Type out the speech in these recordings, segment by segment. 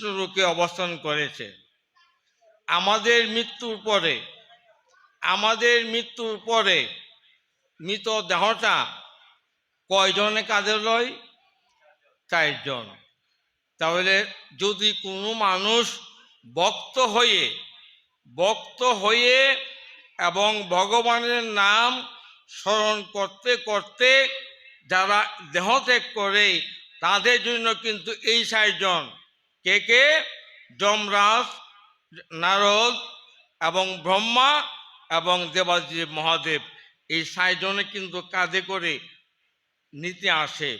রূপে অবস্থান করেছে। আমাদের মৃত্যুর পরে, আমাদের মৃত্যুর পরে মৃত দেহটা কয়জনে কাজে লয়? চারজন। তাহলে যদি কোনো মানুষ বক্ত হয়ে বক্ত হয়ে এবং ভগবানের নাম স্মরণ করতে করতে যারা দেহত্যাগ করে, তাদের জন্য কিন্তু এই চারজন কে কে? যমরাজ, নারদ এবং ব্রহ্মা এবং দেবাদেব মহাদেব। এই চারজনে কিন্তু কাজে করে নিতে আসে।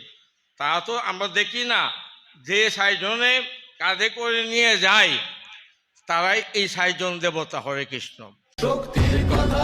তা তো আমরা দেখি না, যে চারজনে কাঁধে করে নিয়ে যায়, তারাই এই চারজন দেবতা হরে কৃষ্ণ। শক্তির কথা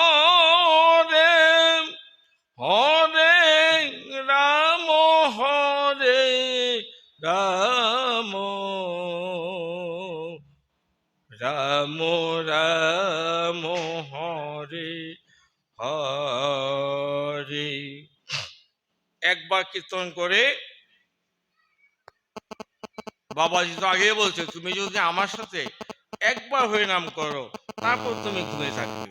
হরে। একবার কীর্তন করে বাবাজি তো আগে বলছে, তুমি যদি আমার সাথে একবার হয়ে নাম করো, তারপর তুমি ঘুমিয়ে থাকবে।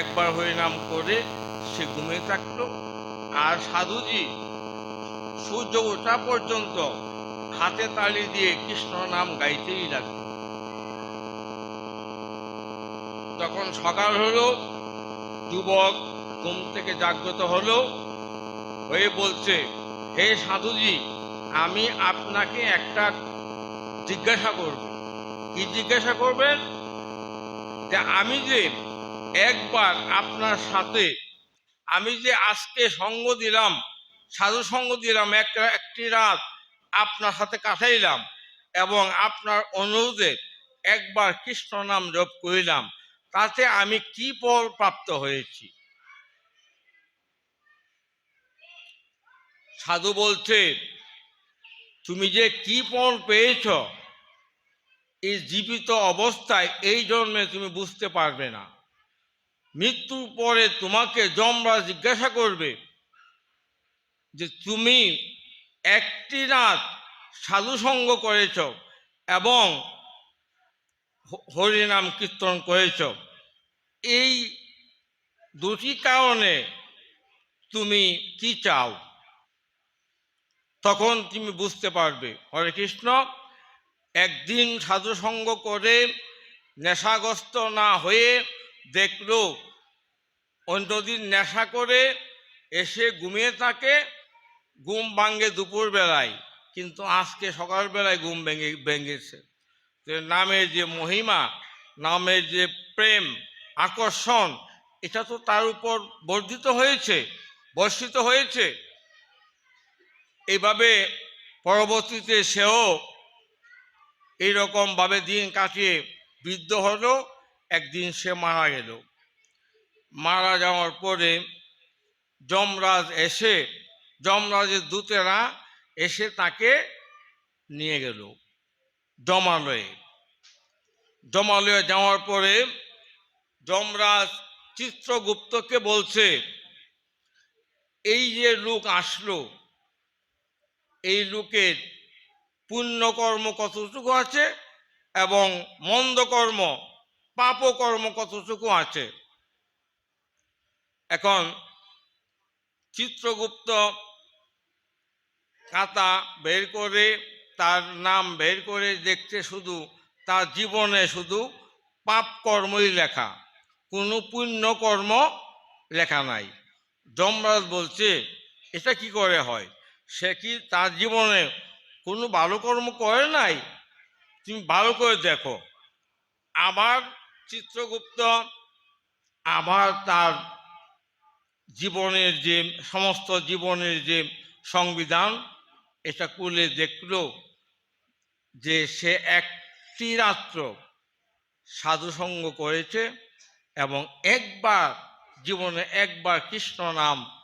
একবার হয়ে নাম করে সে ঘুমিয়ে থাকল। আর সাধুজি সূর্য ওঠা পর্যন্ত হাতে তালি দিয়ে কৃষ্ণ নাম গাইতেই লাগল। যখন সকাল হলো যুবক ঘুম থেকে জাগ্রত হলো, হয়ে বলছে, হে সাধুজি, আমি আপনাকে একটা জিজ্ঞাসা করব। কি জিজ্ঞাসা করবেন? যে আমি যে একবার আপনার সাথে, আমি যে আজকে সঙ্গ দিলাম, সাধু সঙ্গ দিলাম একটা একটি রাত আপনার সাথে কাটাইলাম এবং আপনার অনুরোধে একবার কৃষ্ণ নাম জপ করিলাম তাতে আমি কি ফল প্রাপ্ত হয়েছি? সাধু বলছে, তুমি যে কি ফল পেয়েছ, এই জীবিত অবস্থায় এই জন্মে তুমি বুঝতে পারবে না। মৃত্যুর পরে তোমাকে যমরা জিজ্ঞাসা করবে যে, তুমি একটি রাত সাধুসঙ্গ করেছ এবং হরিনাম কীর্তন করেছ। এই দুটি কারণে তুমি কি চাও? তখন তুমি বুঝতে পারবে। হরে কৃষ্ণ, একদিন সাধুসঙ্গ করে নেশাগ্রস্ত না হয়ে দেখল, অন্যদিন নেশা করে এসে ঘুমিয়ে থাকে, ঘুম ভাঙ্গে দুপুর বেলায় কিন্তু আজকে সকালবেলায় ঘুম ভেঙে ভেঙেছে। নামের যে মহিমা, নামের যে প্রেম, আকর্ষণ, এটা তো তার উপর বর্ধিত হয়েছে, বর্ষিত হয়েছে। এইভাবে পরবর্তীতে সেও এইরকমভাবে দিন কাটিয়ে বৃদ্ধ হলো, একদিন সে মারা গেল। মারা যাওয়ার পরে যমরাজ এসে, যমরাজের দূতেরা এসে তাকে নিয়ে গেল। জমালয়ে জমালয়ে যাওয়ার পরে যমরাজ চিত্রগুপ্তকে বলছে, এই যে লোক আসলো, এই লোকের পুণ্যকর্ম কতটুকু আছে এবং মন্দকর্ম, পাপকর্ম কতটুকু আছে? এখন চিত্রগুপ্ত খাতা বের করে তার নাম বের করে দেখছে শুধু, তার জীবনে শুধু পাপ কর্মই লেখা, কোনো পুণ্য কর্ম লেখা নাই। যমরাজ বলছে, এটা কি করে হয়? সে কি তার জীবনে কোনো ভালো কর্ম করে নাই? তুমি ভালো করে দেখো। আবার চিত্রগুপ্ত, আবার তার জীবনের যে সমস্ত জীবনের যে সংবিধান, এটা কুলে দেখল। যে সে একটি রাত্র সাধুসঙ্গ করেছে এবং একবার, জীবনে একবার কৃষ্ণ নাম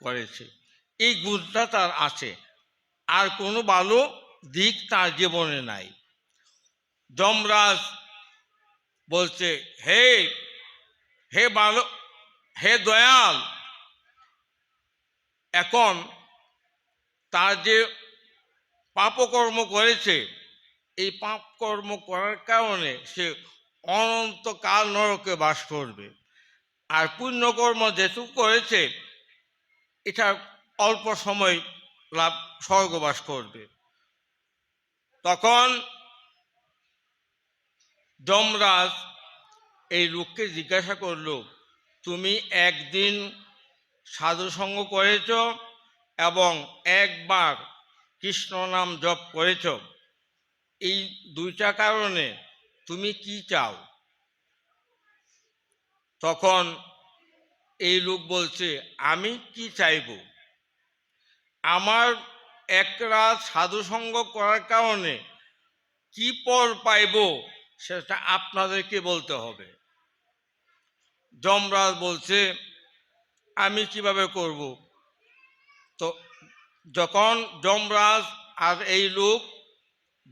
করেছে। এই গুণটা তার আছে। আর কোনো ভালো দিক তার জীবনে নাই। যমরাজ বলছে, হে হে ভালো, হে দয়াল, এখন তার যে পাপকর্ম করেছে এই পাপকর্ম করার কারণে সে অনন্তকাল নরকে বাস করবে। আর পুণ্যকর্ম যেটুকু করেছে এটা অল্প সময় লাভ স্বর্গবাস করবে। তখন যমরাজ এই লোককে জিজ্ঞাসা করল, তুমি একদিন সাধুসঙ্গ করেছ এবং একবার কৃষ্ণ নাম জপ করেছ? এই দুইটা কারণে তুমি কি চাও? তখন এই লোক বলছে, আমি কি চাইব? আমার এক রাত সাধুসঙ্গ করার কারণে কি পর পাইব সেটা আপনাদেরকে বলতে হবে। যমরাজ বলছে, আমি কীভাবে করব? তো যখন যমরাজ আর এই লোক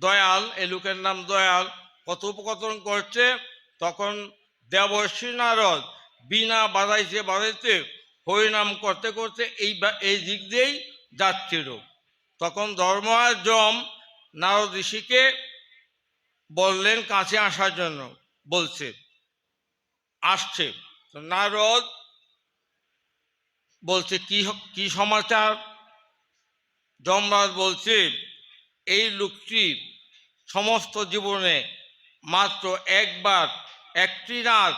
দয়াল, এই লোকের নাম দয়াল। কথোপকথন করছে? তখন দেবর্ষী নারদ বিনা বাজাইতে বাজাইতে হরিনাম করতে করতে এই এই দিক দিয়েই যাচ্ছিল। তখন ধর্মরাজ যম নারদ ঋষিকে বললেন কাছে আসার জন্য, বলছে, আসছে। নারদ বলছে, কি কি সমাচার? যমরাজ বলছে এই লোকটি সমস্ত জীবনে মাত্র একবার একটি রাত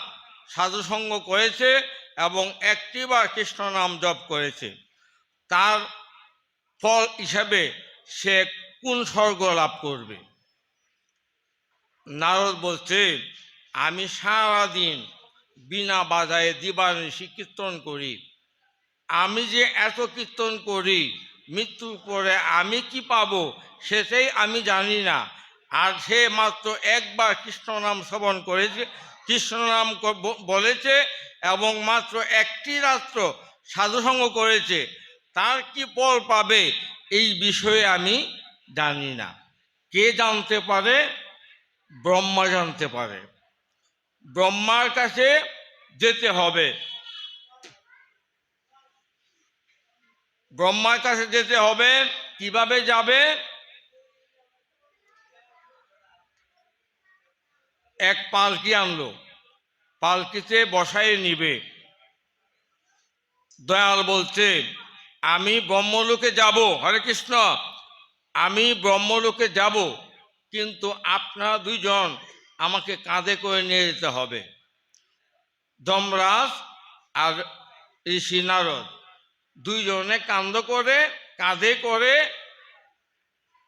সাধুসঙ্গ করেছে এবং একটিবার কৃষ্ণ নাম জপ করেছে। তার ফল হিসাবে সে কোন স্বর্গ লাভ করবে? নারদ বলছে, আমি সারাদিন বিনা বাজায় দিবানিশি কীর্তন করি। আমি যে এত কীর্তন করি, মৃত্যুর পরে আমি কি পাবো? সেটাই আমি জানি না। আর সে মাত্র একবার কৃষ্ণ নাম শ্রবণ করেছে কৃষ্ণ নাম বলেছে এবং মাত্র একটি রাত্র সাধুসঙ্গ করেছে। তার কি ফল পাবে এই বিষয়ে আমি জানি না। কে জানতে পারে? ব্রহ্মা জানতে পারে। ব্রহ্মার কাছে যেতে হবে। ব্রহ্মার কাছে যেতে হবে, কীভাবে যাবে? এক পালকি আনলো। পালকিতে বসাই নিবে। দয়াল বলছে, আমি ব্রহ্মলোকে যাব, হরে কৃষ্ণ, আমি ব্রহ্মলোকে যাব, কিন্তু আপনারা দুইজন আমাকে কাঁধে করে নিয়ে যেতে হবে। যমরাজ আর ঋষি নারদ দুইজনে কান্দ করে, কাঁধে করে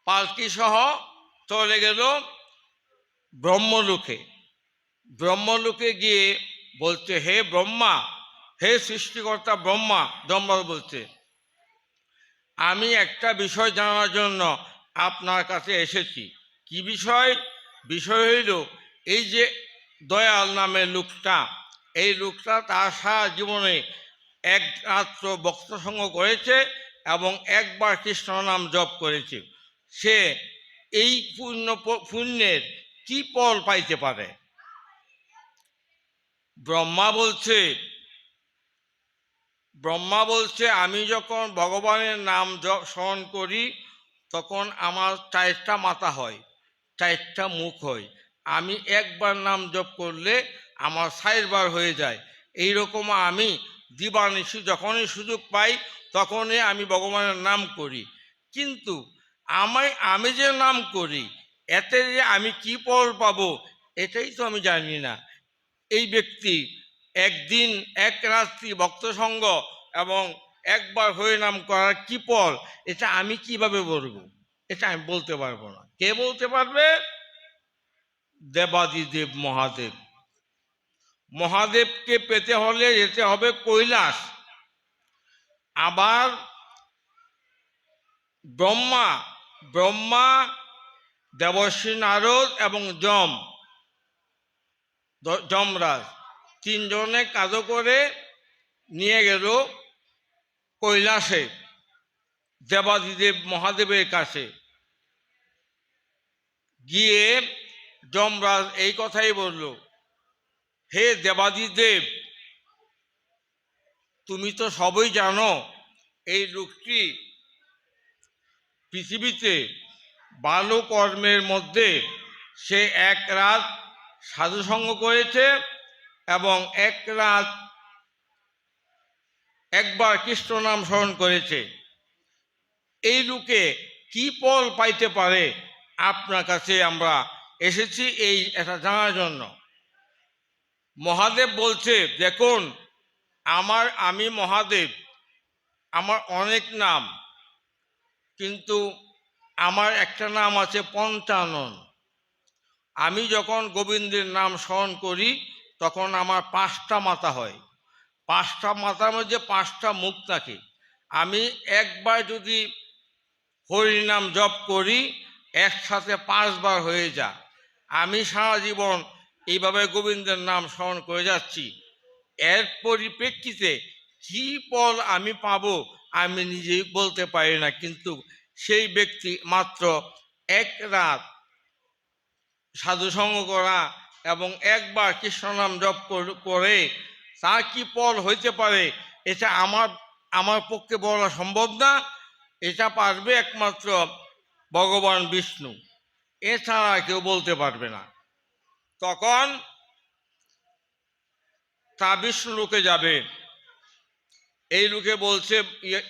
পালকি সহ চলে গেল। ব্রহ্মলোকে ব্রহ্মলোকে গিয়ে বলতে হে ব্রহ্মা, হে সৃষ্টিকর্তা ব্রহ্মা ব্রহ্মা বলতে আমি একটা বিষয় জানার জন্য আপনার কাছে এসেছি। কি বিষয়? বিষয় হইল, এই যে দয়াল নামের লোকটা, এই লোকটা তার সারা জীবনে একমাত্র বক্তসঙ্গ করেছে এবং একবার কৃষ্ণ নাম জপ করেছে। সে এই পুণ্য, পুণ্যের কি ফল পাইতে পারে? ব্রহ্মা বলছে ব্রহ্মা বলছে, আমি যখন ভগবানের নাম স্মরণ করি, তখন আমার চারটা মাথা হয়, চারটা মুখ হয়। আমি একবার নাম জপ করলে আমার বার হয়ে যায়। এই রকম আমি দিবানিশি যখনই সুযোগ পাই, তখনই আমি ভগবানের নাম করি। কিন্তু আমি আমি যে নাম করি এতে যে আমি কি ফল পাবো, এটাই তো আমি জানি না। এই ব্যক্তি একদিন এক রাত্রি ভক্তসঙ্গ এবং একবার হয়ে নাম করার কি ফল এটা আমি কীভাবে বলব? এটা আমি বলতে পারব না। কে বলতে পারবে? দেবাদিদেব মহাদেব। মহাদেবকে পেতে হলে যেতে হবে কৈলাস। আবার ব্রহ্মা ব্রহ্মা দেবশ্রী নারদ এবং যম। যমরাজ। তিনজনে কাজ করে নিয়ে গেল কৈলাসে, দেবাদিদেব মহাদেবের কাছে। গিয়ে যমরাজ এই কথাই বলল, হে দেবাদিদেব, তুমি তো সবই জানো, এই লোকটি পৃথিবীতে ভালো কর্মের মধ্যে সে এক রাত সাধুসঙ্গ করেছে এবং এক রাত একবার কৃষ্ণ নাম স্মরণ করেছে। এই লোকে কি ফল পাইতে পারে? আপনার কাছে আমরা এসেছি এই এটা জানার জন্য। মহাদেব বলছে, দেখুন, আমার, আমি মহাদেব, আমার অনেক নাম, কিন্তু আমার একটা নাম আছে পঞ্চানন আমি যখন গোবিন্দের নাম স্মরণ করি, তখন আমার পাঁচটা মাথা হয়। পাঁচটা মাথার মধ্যে পাঁচটা মুখ থাকে। আমি একবার যদি হরিনাম জপ করি, একসাথে পাঁচবার হয়ে যা আমি সারা জীবন এইভাবে গোবিন্দের নাম স্মরণ করে যাচ্ছি। এর পরিপ্রেক্ষিতে কি ফল আমি পাবো, আমি নিজেই বলতে পারি না। কিন্তু সেই ব্যক্তি মাত্র এক রাত সাধুসঙ্গ করা এবং একবার কৃষ্ণনাম জপ করে তার কি ফল হইতে পারে? এটা আমার আমার পক্ষে বলা সম্ভব না। এটা পারবে একমাত্র ভগবান বিষ্ণু। এছাড়া কেউ বলতে পারবে না। তখন তা বিষ্ণু লোকে যাবে। এই লোকে বলছে ইয়ে,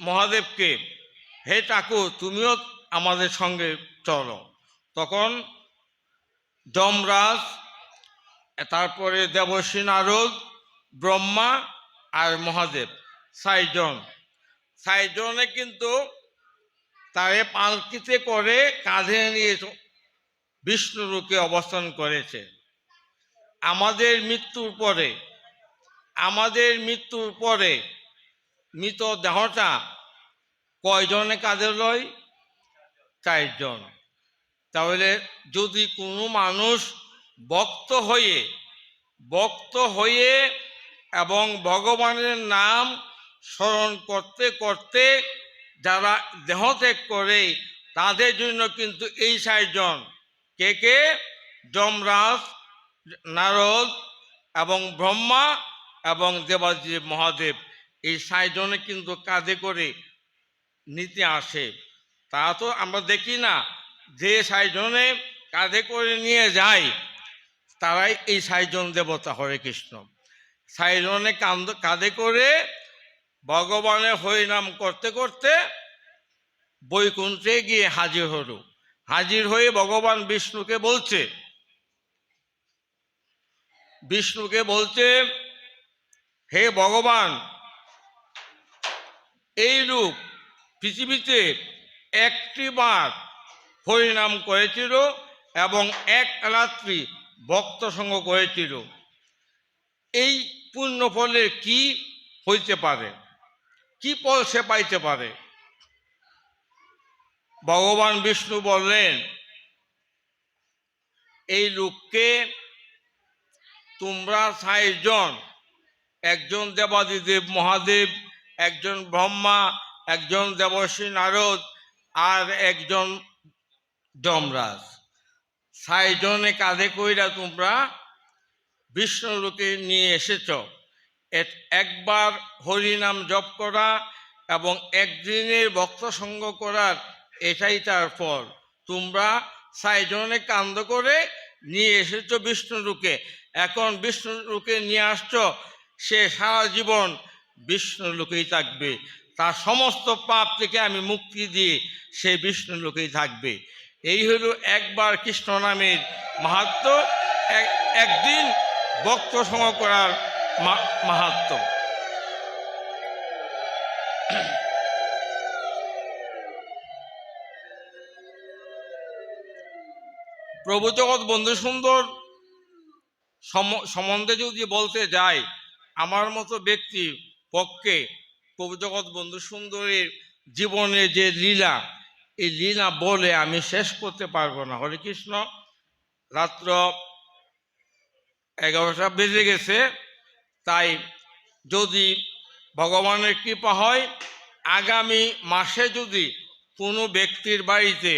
মহাদেবকে হে ঠাকুর, তুমিও আমাদের সঙ্গে চলো। তখন যমরাজ, তারপরে দেবশ্রী নারদ, ব্রহ্মা আর মহাদেব, সাইজন। সাইজনে কিন্তু তারে পালকিতে করে কাঁধে নিয়ে বিষ্ণুরূপে অবস্থান করেছে। আমাদের মৃত্যুর পরে, আমাদের মৃত্যুর পরে মৃত দেহটা কয়জনে কাঁধে লয়? চারজন। তাহলে যদি কোনো মানুষ ভক্ত হয়ে ভক্ত হয়ে এবং ভগবানের নাম স্মরণ করতে করতে যারা দেহত্যাগ করে, তাদের জন্য কিন্তু এই চারজন। কে কে? যমরাজ, নারদ এবং ব্রহ্মা এবং দেবাদেব মহাদেব। এই চারজনে কিন্তু কাঁধে করে নিতে আসে। তা তো আমরা দেখি না। যে সাইজনে কাঁধে করে নিয়ে যায়, তারাই এই সাইজন দেবতা হরে কৃষ্ণ। সাইজনে কান্দ, কাঁধে করে ভগবানের হরিনাম করতে করতে বৈকুণ্ঠে গিয়ে হাজির হলো। হাজির হয়ে ভগবান বিষ্ণুকে বলছে বিষ্ণুকে বলছে, হে ভগবান, এই রূপ পৃথিবীতে একটি বার হরিনাম করেছিল এবং এক রাত্রি ভক্ত সঙ্গ করেছিল। এই পুণ্য ফলের কি হইতে পারে? কি ফল সে পাইতে পারে? ভগবান বিষ্ণু বললেন, এই লোককে তোমরা সাইজন একজন দেবাদিদেব মহাদেব, একজন ব্রহ্মা একজন দেবশ্রী নারদ আর একজন যমরাজ। সাইজনে কাঁধে কইরা তোমরা বিষ্ণুলোকে নিয়ে এসেছ। একবার হরিনাম জপ করা এবং একদিনের ভক্ত সঙ্গ করার এটাই তার ফল। তোমরা সাইজনে কান্দ করে নিয়ে এসেছ বিষ্ণুলোকে। এখন বিষ্ণুলোকে নিয়ে আসছ, সে সারা জীবন বিষ্ণুলোকেই থাকবে। তার সমস্ত পাপ থেকে আমি মুক্তি দিয়ে সে বিষ্ণু লোকেই থাকবে। এই হলো একবার কৃষ্ণ নামের মাহাত্ম, এক- একদিন বক্ত সঙ্গ করার মাহাত্ম। প্রভু জগৎ বন্ধু সুন্দর, সম- সম্বন্ধে যদি বলতে যাই, আমার মতো ব্যক্তি পক্ষে জগৎ বন্ধু সুন্দরের জীবনে যে লীলা, এই লীলা বলে আমি শেষ করতে পারব না। হরে কৃষ্ণ। রাত্র এগারোটা বেজে গেছে, তাই যদি ভগবানের কৃপা হয়, আগামী মাসে যদি কোনো ব্যক্তির বাড়িতে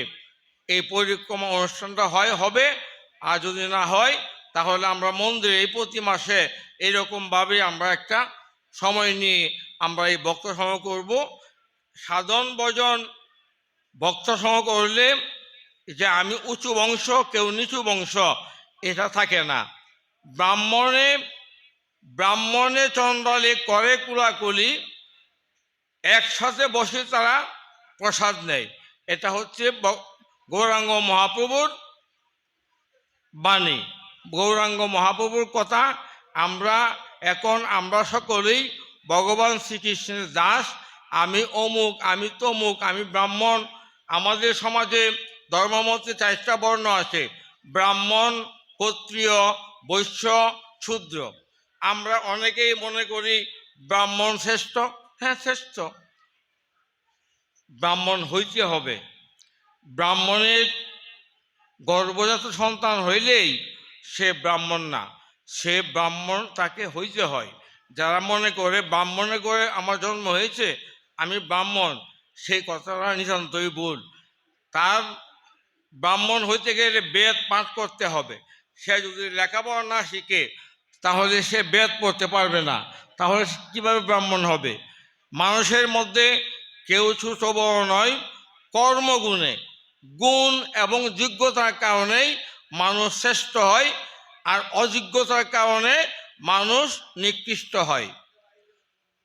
এই পরিক্রমা অনুষ্ঠানটা হয়, হবে, আর যদি না হয়, তাহলে আমরা মন্দিরে এই প্রতি মাসে এরকমভাবে আমরা একটা সময় নিয়ে আমরা এই বক্ত সম করব। সাধন ভজন বক্ত সম করলে যে আমি উঁচু বংশ, কেউ নিচু বংশ, এটা থাকে না। ব্রাহ্মণে ব্রাহ্মণে চন্দ্রালে করে কুলাকুলি, একসাথে বসে তারা প্রসাদ নেয়। এটা হচ্ছে গৌরাঙ্গ মহাপ্রভুর বাণী। গৌরাঙ্গ মহাপ্রভুর কথা আমরা এখন আমরা সকলেই ভগবান শ্রীকৃষ্ণের দাস, আমি অমুক, আমি তমুক, আমি ব্রাহ্মণ। আমাদের সমাজে ধর্মমতে চারটা বর্ণ আছে, ব্রাহ্মণ, ক্ষত্রিয়, বৈশ্য, শূদ্র। আমরা অনেকেই মনে করি ব্রাহ্মণ শ্রেষ্ঠ। হ্যাঁ শ্রেষ্ঠ। ব্রাহ্মণ হইতে হবে। ব্রাহ্মণের গর্ভজাত সন্তান হইলেই সে ব্রাহ্মণ না, সে ব্রাহ্মণ তাকে হইতে হয়। যারা মনে করে ব্রাহ্মণে করে আমার জন্ম হয়েছে, আমি ব্রাহ্মণ, সেই কথাটা নিতান্তই ভুল। তার ব্রাহ্মণ হইতে গেলে বেদ পাঠ করতে হবে। সে যদি লেখাপড়া না শিখে, তাহলে সে বেদ পড়তে পারবে না। তাহলে কীভাবে ব্রাহ্মণ হবে? মানুষের মধ্যে কেউ ছোট বড় নয়, কর্মগুণে। গুণ এবং যোগ্যতার কারণেই মানুষ শ্রেষ্ঠ হয়, আর অযোগ্যতার কারণে মানুষ নিকৃষ্ট হয়।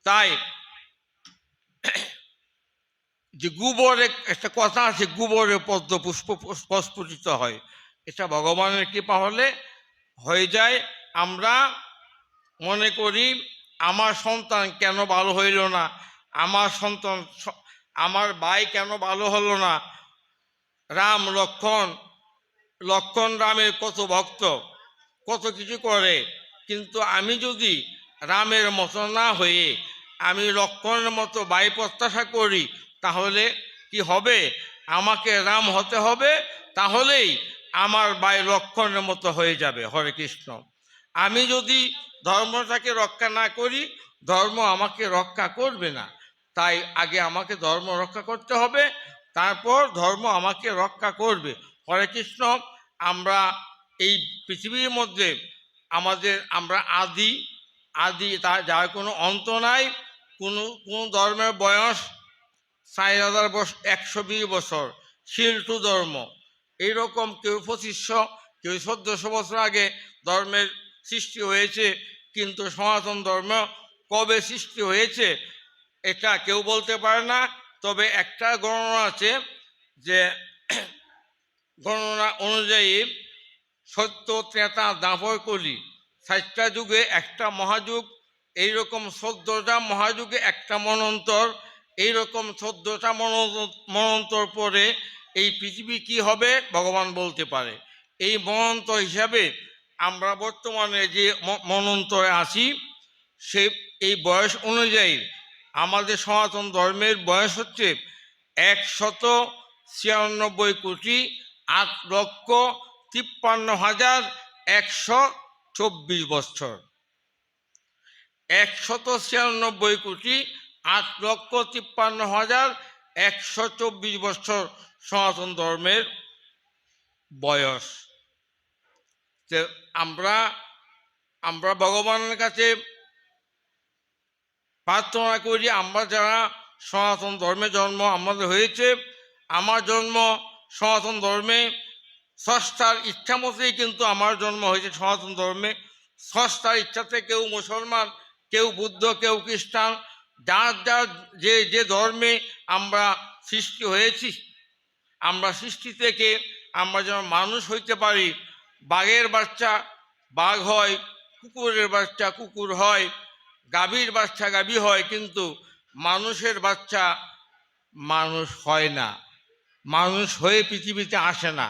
তাই যে গোবরে, একটা কথা আছে, গোবরে পদ্ম পুষ্প প্রস্ফুটিত হয়। এটা ভগবানের কৃপা হলে হয়ে যায়। আমরা মনে করি, আমার সন্তান কেন ভালো হইল না? আমার সন্তান আমার ভাই কেন ভালো হলো না? রাম লক্ষণ লক্ষণ রামের কত ভক্ত, কত কিছু করে। কিন্তু আমি যদি রামের মতো না হয়ে আমি লক্ষণের মতো ভাই প্রত্যাশা করি, তাহলে কি হবে? আমাকে রাম হতে হবে, তাহলেই আমার ভাই লক্ষণের মতো হয়ে যাবে, হরে কৃষ্ণ। আমি যদি ধর্মটাকে রক্ষা না করি, ধর্ম আমাকে রক্ষা করবে না। তাই আগে আমাকে ধর্ম রক্ষা করতে হবে, তারপর ধর্ম আমাকে রক্ষা করবে। হরে কৃষ্ণ, আমরা এই পৃথিবীর মধ্যে আমাদের আমরা আদি আদি তার যার কোনো অন্ত নাই, কোনো কোনো ধর্মের বয়স চার হাজার বছর একশো বিশ বছর শিল্টু ধর্ম। এইরকম কেউ পঁচিশশো, কেউ চোদ্দশো বছর আগে ধর্মের সৃষ্টি হয়েছে, কিন্তু সনাতন ধর্ম কবে সৃষ্টি হয়েছে, এটা কেউ বলতে পারে না। তবে একটা গণনা আছে যে, গণনা অনুযায়ী সত্য ত্রেতা দাপর কলি। সাতটা যুগে একটা মহাযুগ, এইরকম চোদ্দটা মহাযুগে একটা মনন্তর, এইরকম চোদ্দটা মনন্তর পরে এই পৃথিবী কি হবে ভগবান বলতে পারে। এই মনন্তর হিসাবে আমরা বর্তমানে যে মনন্তরে আছি, সে, এই বয়স অনুযায়ী আমাদের সনাতন ধর্মের বয়স হচ্ছে একশত ছিয়ানব্বই কোটি আট লক্ষ তিপ্পান্ন হাজার একশো চব্বিশ বছর। একশত ছিয়ানব্বই কোটি আট লক্ষ তিপ্পান্ন হাজার একশো চব্বিশ বছর সনাতন ধর্মের বয়স। আমরা আমরা ভগবানের কাছে প্রার্থনা করি, আমরা যারা সনাতন ধর্মে জন্ম আমাদের হয়েছে, আমার জন্ম সনাতন ধর্মে ষষ্ঠার ইচ্ছা মতেই কিন্তু আমার জন্ম হয়েছে সনাতন ধর্মে। ষষ্ঠার ইচ্ছাতে কেউ মুসলমান, কেউ বুদ্ধ, কেউ খ্রিস্টান, যার যার যে যে ধর্মে আমরা সৃষ্টি হয়েছি, আমরা সৃষ্টি থেকে আমরা যেন মানুষ হইতে পারি, বাঘের বাচ্চা বাঘ হয়, কুকুরের বাচ্চা কুকুর হয়, গাভীর বাচ্চা গাভী হয়, কিন্তু মানুষের বাচ্চা মানুষ হয় না। মানুষ হয়ে পৃথিবীতে আসে না।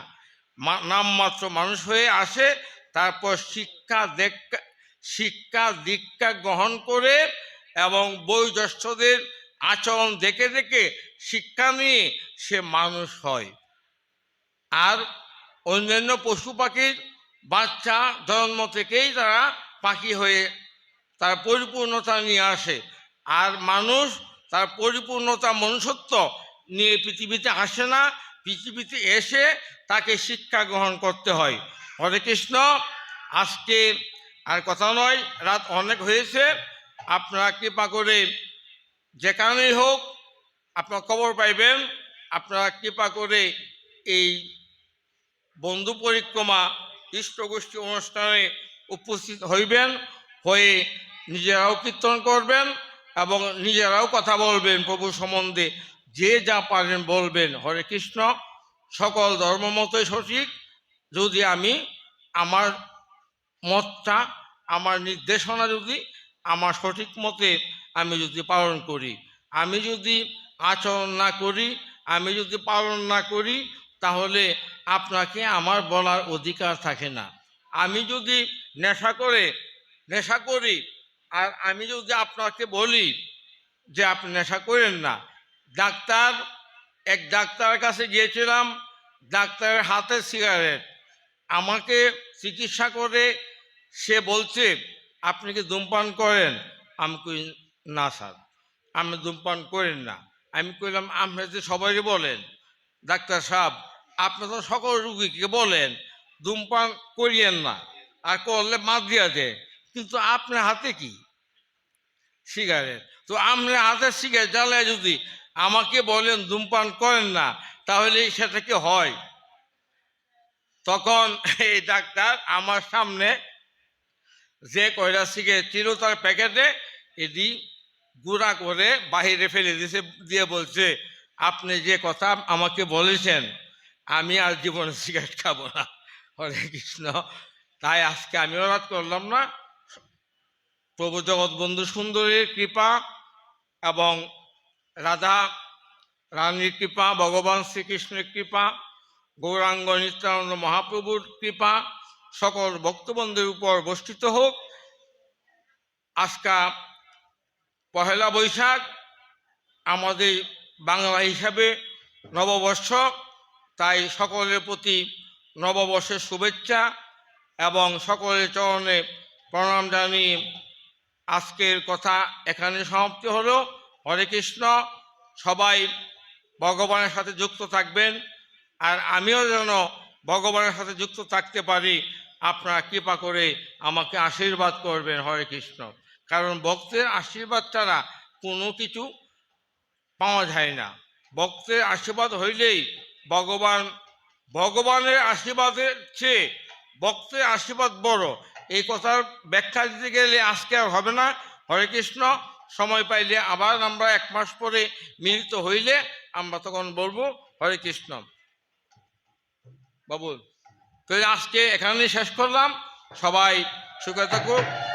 নামমাত্র মানুষ হয়ে আসে, তারপর শিক্ষা দেখা, শিক্ষা দীক্ষা গ্রহণ করে এবং বয়োজ্যেষ্ঠদের আচরণ দেখে দেখে শিক্ষা নিয়ে সে মানুষ হয়। আর অন্যান্য পশু পাখির বাচ্চা জন্ম থেকেই তারা পাখি হয়ে তার পরিপূর্ণতা নিয়ে আসে। আর মানুষ তার পরিপূর্ণতা মনুষ্যত্ব নিয়ে পৃথিবীতে আসে না, পৃথিবীতে এসে তাকে শিক্ষা গ্রহণ করতে হয়। হরে কৃষ্ণ, আজকে আর কথা নয়, রাত অনেক হয়েছে। আপনারা কৃপা করে যেখানেই হোক আপনার খবর পাইবেন। আপনারা কৃপা করে এই বন্ধু পরিক্রমা, ইষ্টগোষ্ঠী অনুষ্ঠানে উপস্থিত হইবেন, হয়ে নিজেরাও কীর্তন করবেন এবং নিজেরাও কথা বলবেন প্রভু সম্বন্ধে। যে যা পারেন বলবেন। হরে কৃষ্ণ। সকল ধর্মমতই সঠিক। যদি আমি আমার মতটা, আমার নির্দেশনা যদি, আমার সঠিক মতে আমি যদি পালন করি, আমি যদি আচরণ না করি, আমি যদি পালন না করি, তাহলে আপনাকে আমার বলার অধিকার থাকে না। আমি যদি নেশা করে, নেশা করি, আর আমি যদি আপনাকে বলি যে আপনি নেশা করেন না, ডাক্তার এক ডাক্তারের কাছে গিয়েছিলাম, ডাক্তারের হাতে সিগারেট। আমাকে চিকিৎসা করে সে বলছে, আপনি কি ধূমপান করেন? আমি কই, না, স্যার, আমি ধূমপান করেন না। আমি কইলাম, আপনি যে সবাই বলেন, ডাক্তার সাহেব, আপনি তো সকল রুগীকে বলেন, ধূমপান করিয়েন না, আর করলে মাত দিয়া দেয়, কিন্তু আপনার হাতে কি? সিগারেট। তো আপনার হাতে সিগারেট জ্বালায় যদি আমাকে বলেন, ধূমপান করেন না, তাহলে সেটা কি হয়? তখন এই ডাক্তার আমার সামনে যে কয়লা সিগারেট ছিল তার প্যাকেটে এটি গুঁড়া করে বাহিরে ফেলে দিয়েছে দিয়ে বলছে, আপনি যে কথা আমাকে বলেছেন, আমি আর জীবনে সিগারেট খাব না। হরে কৃষ্ণ। তাই আজকে আমি রাত করলাম না। প্রভু জগৎবন্ধু সুন্দরীর কৃপা এবং রাধা, রানীর কৃপা, ভগবান শ্রীকৃষ্ণের কৃপা, গৌরাঙ্গ নিত্যানন্দ মহাপ্রভুর কৃপা, সকল ভক্তবন্ধের উপর বর্ষিত হোক। আজকা পহেলা বৈশাখ, আমাদের বাংলা হিসাবে নববর্ষ, তাই সকলের প্রতি নববর্ষের শুভেচ্ছা এবং সকলের চরণে প্রণাম জানিয়ে আজকের কথা এখানে সমাপ্তি হলো। হরে কৃষ্ণ, সবাই ভগবানের সাথে যুক্ত থাকবেন। আর আমিও যেন ভগবানের সাথে যুক্ত থাকতে পারি, আপনারা কৃপা করে আমাকে আশীর্বাদ করবেন হরে কৃষ্ণ। কারণ ভক্তের আশীর্বাদ ছাড়া কোনো কিছু পাওয়া যায় না। ভক্তের আশীর্বাদ হইলেই ভগবান, ভগবানের আশীর্বাদের চেয়ে ভক্তের আশীর্বাদ বড়। এই কথার ব্যাখ্যা দিতে গেলে আজকে আর হবে না। হরে কৃষ্ণ সময় পাইলে আবার আমরা এক মাস পরে মিলিত হইলে আমরা তখন বলব, হরে কৃষ্ণ। বাবুল তো আজকে এখানে শেষ করলাম। সবাই সুখে থাকুক।